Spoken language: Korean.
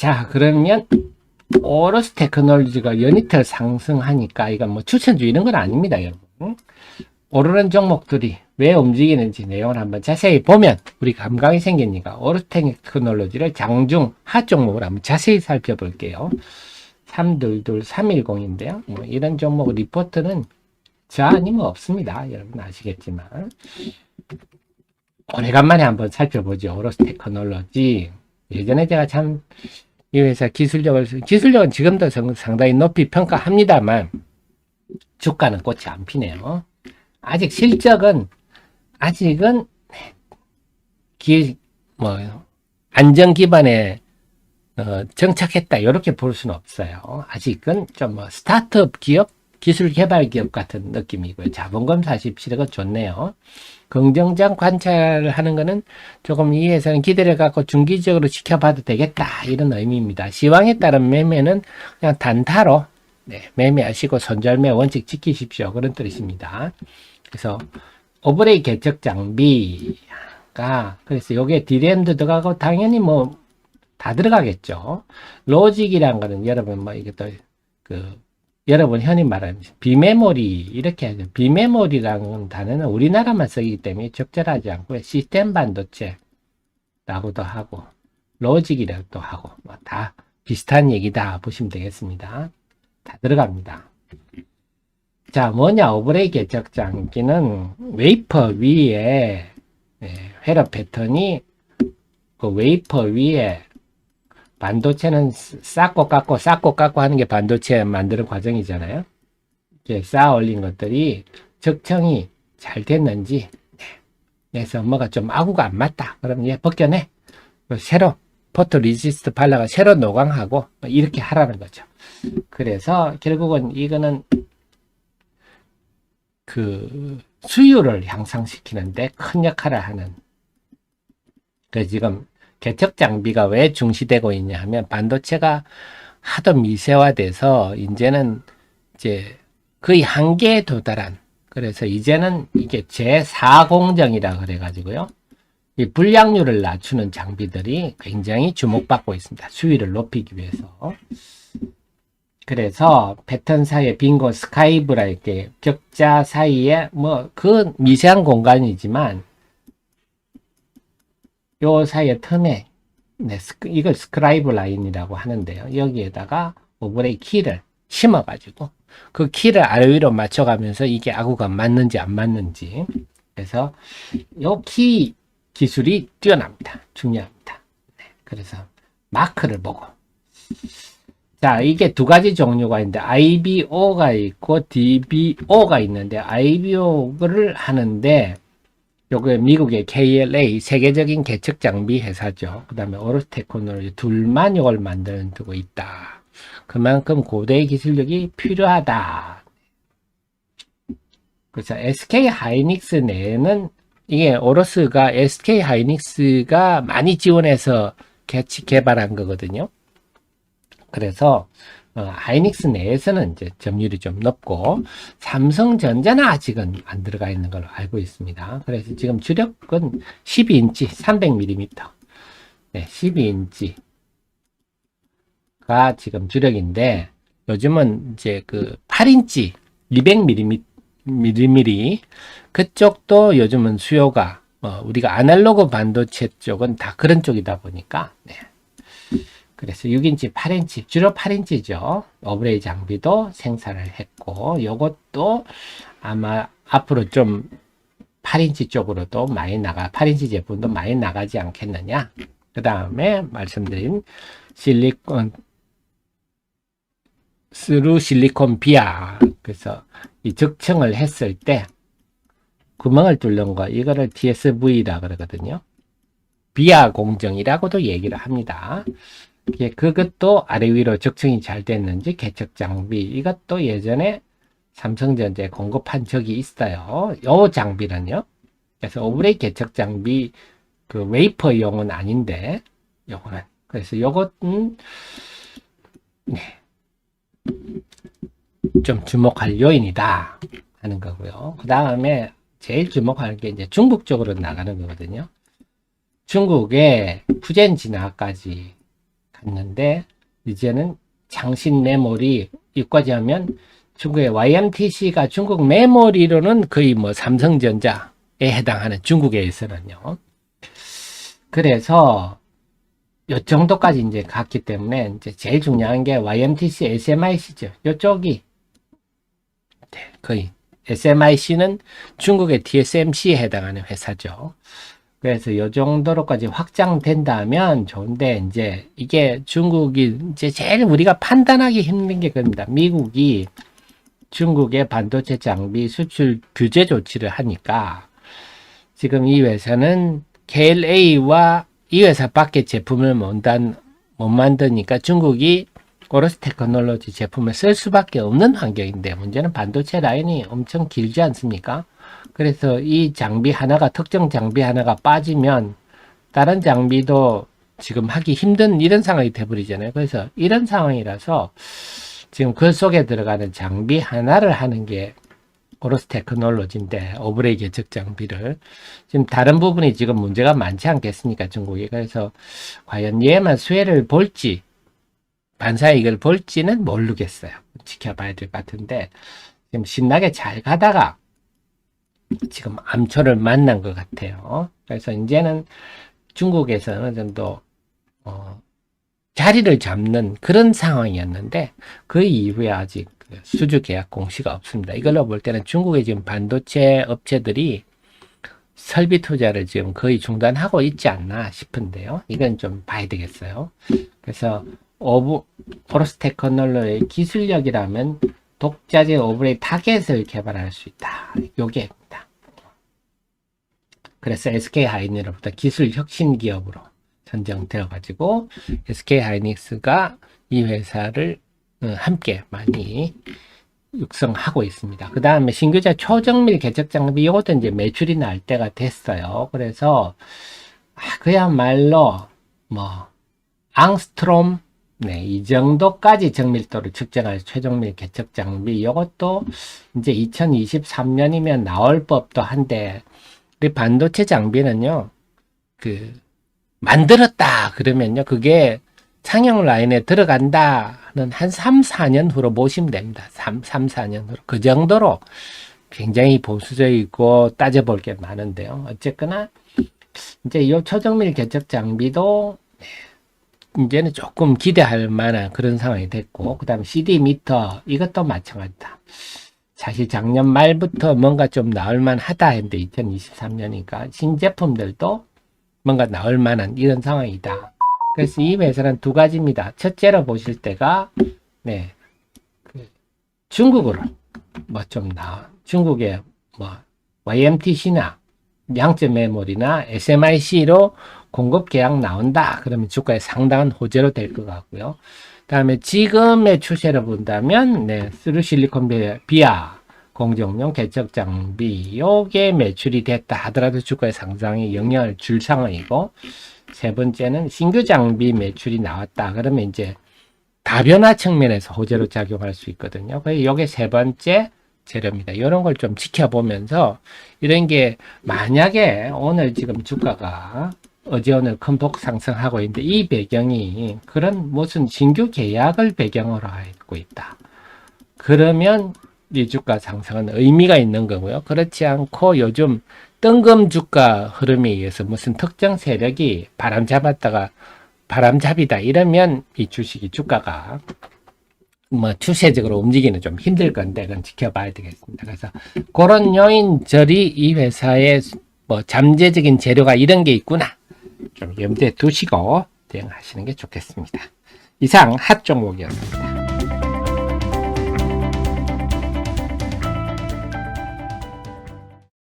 자, 그러면 오로스 테크놀로지가 연이틀 상승하니까 이건 뭐 추천주 이런 건 아닙니다, 여러분. 오르는 종목들이 왜 움직이는지 내용을 한번 자세히 보면 우리 감각이 생기니까 오로스 테크놀로지를 장중 하 종목을 한번 자세히 살펴볼게요. 322 310인데요. 뭐 이런 종목 리포트는 저 아니면 없습니다. 여러분 아시겠지만 오래간만에 한번 살펴보죠. 오로스 테크놀로지. 예전에 제가 참 이 회사 기술력을 기술력은 지금도 상- 상당히 높이 평가합니다만 주가는 꽃이 안 피네요. 아직 실적은 아직은 기, 뭐 안정 기반에 어, 정착했다 이렇게 볼 수는 없어요. 아직은 좀 뭐 스타트업 기업, 기술 개발 기업 같은 느낌이고요. 자본금 47억은 좋네요. 긍정장 관찰하는 거는 조금 이 회사는 기대를 갖고 중기적으로 지켜봐도 되겠다 이런 의미입니다. 시황에 따른 매매는 그냥 단타로 네, 매매하시고 손절매 원칙 지키십시오 그런 뜻입니다. 그래서 오버레이 개척 장비가 그래서 요게 디램도 들어가고 당연히 뭐 다 들어가겠죠. 로직이란 거는 여러분 뭐 이게 또그 여러분 흔히 말하는 비메모리 이렇게 하죠. 비메모리라는 단어는 우리나라만 쓰기 때문에 적절하지 않고요. 시스템 반도체라고도 하고 로직이라고도 하고 뭐 다 비슷한 얘기다 보시면 되겠습니다. 다 들어갑니다. 자 뭐냐 오브레이 개척장기는 웨이퍼 위에 예, 회로 패턴이 그 웨이퍼 위에 반도체는 쌓고 깎고 쌓고 깎고 하는 게 반도체 만드는 과정이잖아요. 이렇게 쌓아 올린 것들이 적청이 잘 됐는지 네. 그래서 뭐가 좀 아구가 안 맞다. 그럼 얘 벗겨내. 그 새로 포토 리지스트 발라가 새로 노광하고 뭐 이렇게 하라는 거죠. 그래서 결국은 이거는 그 수율을 향상시키는데 큰 역할을 하는 그 지금 개척 장비가 왜 중시되고 있냐 하면 반도체가 하도 미세화돼서 이제는 이제 거의 한계에 도달한 그래서 이제는 이게 제4공정이라 그래가지고요. 이 불량률을 낮추는 장비들이 굉장히 주목받고 있습니다. 수위를 높이기 위해서. 그래서 패턴 사이에 빈곤 스카이브라 이렇게 격자 사이에 뭐 그 미세한 공간이지만 요 사이에 틈에 네, 이걸 스크라이브 라인이라고 하는데요. 여기에다가 오브레이 키를 심어가지고 그 키를 아래 위로 맞춰가면서 이게 아구가 맞는지 안 맞는지 그래서 요 키 기술이 뛰어납니다. 중요합니다. 네, 그래서 마크를 보고 자 이게 두 가지 종류가 있는데 IBO가 있고 DBO가 있는데 IBO를 하는데 요게 미국의 KLA 세계적인 개척 장비 회사죠. 그 다음에 오르테코놀로지 둘만 이걸 만들고 있다. 그만큼 고도의 기술력이 필요하다. 그래서 SK 하이닉스 내에는 이게 오로스가 SK 하이닉스가 많이 지원해서 개발한 거거든요. 그래서 어, 하이닉스 내에서는 이제 점유율이 좀 높고 삼성전자는 아직은 안 들어가 있는 걸로 알고 있습니다. 그래서 지금 주력은 12인치 300mm 네, 12인치가 지금 주력인데 요즘은 이제 그 8인치 200mm 그쪽도 요즘은 수요가 어, 우리가 아날로그 반도체 쪽은 다 그런 쪽이다 보니까 네. 그래서 6인치, 8인치, 주로 8인치죠. 오브레이 장비도 생산을 했고, 요것도 아마 앞으로 좀 8인치 쪽으로도 많이 나가, 8인치 제품도 많이 나가지 않겠느냐. 그 다음에 말씀드린 실리콘, 스루 실리콘 비아. 그래서 이 적층을 했을 때 구멍을 뚫는 거, 이거를 TSV라 그러거든요. 비아 공정이라고도 얘기를 합니다. 예, 그것도 아래 위로 적층이 잘 됐는지 개척 장비 이것도 예전에 삼성전자에 공급한 적이 있어요. 요 장비는요. 그래서 오브레이 개척 장비 그 웨이퍼용은 아닌데 요거는 그래서 요것은 네. 좀 주목할 요인이다 하는 거고요. 그 다음에 제일 주목할 게 이제 중국 쪽으로 나가는 거거든요. 중국의 푸젠 진화까지 갔는데 이제는 장신 메모리 여기까지 하면 중국의 YMTC가 중국 메모리로는 거의 뭐 삼성전자에 해당하는 중국에서는요. 그래서 요 정도까지 이제 갔기 때문에 이제 제일 중요한 게 YMTC SMIC죠. 요쪽이 네, 거의 SMIC는 중국의 TSMC에 해당하는 회사죠. 그래서 요 정도로까지 확장된다면 좋은데 이제 이게 중국이 이제 제일 우리가 판단하기 힘든 게 그겁니다. 미국이 중국의 반도체 장비 수출 규제 조치를 하니까 지금 이 회사는 KLA와 이 회사밖에 제품을 못, 단, 못 만드니까 중국이 오로스 테크놀로지 제품을 쓸 수밖에 없는 환경인데 문제는 반도체 라인이 엄청 길지 않습니까? 그래서 이 장비 하나가 특정 장비 하나가 빠지면 다른 장비도 지금 하기 힘든 이런 상황이 돼버리잖아요. 그래서 이런 상황이라서 지금 그 속에 들어가는 장비 하나를 하는 게 오로스 테크놀로지인데 오브레이 개척 장비를. 지금 다른 부분이 지금 문제가 많지 않겠습니까 중국이? 그래서 과연 얘만 수혜를 볼지 반사이익을 볼지는 모르겠어요. 지켜봐야 될 것 같은데 지금 신나게 잘 가다가 지금 암초를 만난 것 같아요 그래서 이제는 중국에서 어느 정도 어, 자리를 잡는 그런 상황이었는데 그 이후에 아직 그 수주 계약 공시가 없습니다. 이걸로 볼 때는 중국의 지금 반도체 업체들이 설비 투자를 지금 거의 중단하고 있지 않나 싶은데요. 이건 좀 봐야 되겠어요. 그래서 오브 오로스 테크놀로의 기술력이라면 독자재 오브레이 타겟을 개발할 수 있다. 요게 입니다. 그래서 SK 하이닉스로부터 기술 혁신 기업으로 선정되어 가지고 SK 하이닉스가 이 회사를 어, 함께 많이 육성하고 있습니다. 그 다음에 신규자 초정밀 개척 장비 이것도 이제 매출이 날 때가 됐어요. 그래서 아, 그야말로 뭐 앙스트롬 네, 이 정도까지 정밀도를 측정할 최정밀 개척 장비 이것도 이제 2023년이면 나올 법도 한데 우리 반도체 장비는요. 그 만들었다 그러면요. 그게 상용 라인에 들어간다 는 한 3, 4년 후로 보시면 됩니다. 3, 3 4년 후로. 그 정도로 굉장히 보수적이고 따져볼 게 많은데요. 어쨌거나, 이제 이 초정밀 개척 장비도 네, 이제는 조금 기대할 만한 그런 상황이 됐고, 그 다음에 CD 미터, 이것도 마찬가지다. 사실 작년 말부터 뭔가 좀 나올만 하다 했는데, 2023년이니까 신제품들도 뭔가 나올 만한 이런 상황이다. 그래서 이 회사는 두 가지입니다. 첫째로 보실 때가 네, 그 중국으로 뭐 좀 나, 중국의 뭐 YMTC나 양적 메모리나 SMIC로 공급 계약 나온다. 그러면 주가에 상당한 호재로 될 것 같고요. 다음에 지금의 추세를 본다면 네, 스루 실리콘 비아 공정용 개척 장비 요게 매출이 됐다 하더라도 주가의 상승에 영향을 줄 상황이고 세 번째는 신규 장비 매출이 나왔다. 그러면 이제 다변화 측면에서 호재로 작용할 수 있거든요. 그래서 이게 세 번째 재료입니다. 이런 걸 좀 지켜보면서 이런 게 만약에 오늘 지금 주가가 어제 오늘 큰폭 상승하고 있는데 이 배경이 그런 무슨 신규 계약을 배경으로 하고 있다. 그러면 이 주가 상승은 의미가 있는 거고요. 그렇지 않고 요즘 뜬금 주가 흐름에 의해서 무슨 특정 세력이 바람 잡았다가 바람 잡이다 이러면 이 주식이 주가가 뭐 추세적으로 움직이는 좀 힘들 건데 그건 지켜봐야 되겠습니다. 그래서 그런 요인들이 이 회사의 뭐 잠재적인 재료가 이런 게 있구나 좀 염두에 두시고 대응하시는 게 좋겠습니다. 이상 핫 종목이었습니다.